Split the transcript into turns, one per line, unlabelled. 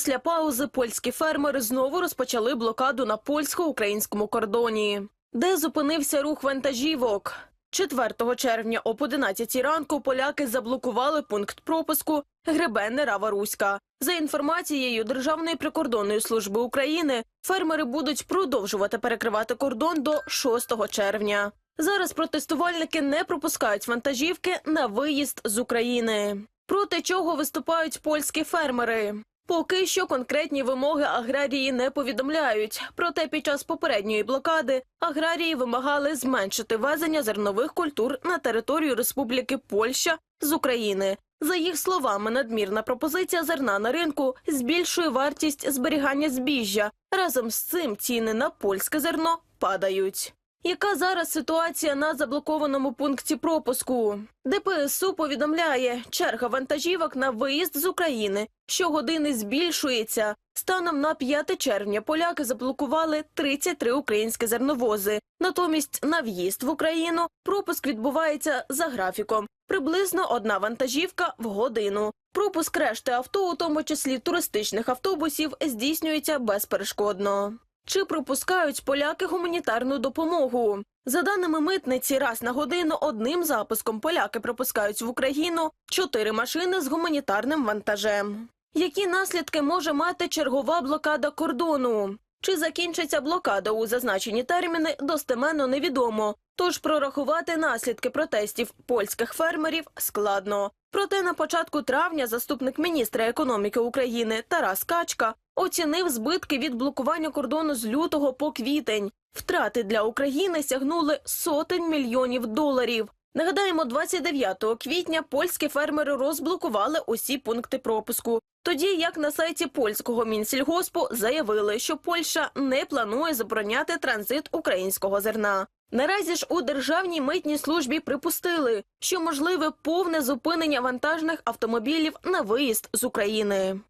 Після паузи польські фермери знову розпочали блокаду на польсько-українському кордоні, де зупинився рух вантажівок. 4 червня об 11 ранку поляки заблокували пункт пропуску Гребенне Рава Руська. За інформацією Державної прикордонної служби України, фермери будуть продовжувати перекривати кордон до 6 червня. Зараз протестувальники не пропускають вантажівки на виїзд з України. Проти чого виступають польські фермери? Поки що конкретні вимоги аграрії не повідомляють. Проте під час попередньої блокади аграрії вимагали зменшити везення зернових культур на територію Республіки Польща з України. За їх словами, надмірна пропозиція зерна на ринку збільшує вартість зберігання збіжжя. Разом з цим ціни на польське зерно падають. Яка зараз ситуація на заблокованому пункті пропуску? ДПСУ повідомляє, черга вантажівок на виїзд з України щогодини збільшується. Станом на 5 червня поляки заблокували 33 українські зерновози. Натомість на в'їзд в Україну пропуск відбувається за графіком. Приблизно одна вантажівка в годину. Пропуск решти авто, у тому числі туристичних автобусів, здійснюється безперешкодно. Чи пропускають поляки гуманітарну допомогу? За даними митниці, раз на годину одним запуском поляки пропускають в Україну чотири машини з гуманітарним вантажем. Які наслідки може мати чергова блокада кордону? Чи закінчиться блокада у зазначені терміни, достеменно невідомо. Тож прорахувати наслідки протестів польських фермерів складно. Проте на початку травня заступник міністра економіки України Тарас Качка оцінив збитки від блокування кордону з лютого по квітень. Втрати для України сягнули сотень мільйонів доларів. Нагадаємо, 29 квітня польські фермери розблокували усі пункти пропуску. Тоді як на сайті польського мінсільгоспу заявили, що Польща не планує забороняти транзит українського зерна. Наразі ж у державній митній службі припустили, що можливе повне зупинення вантажних автомобілів на виїзд з України.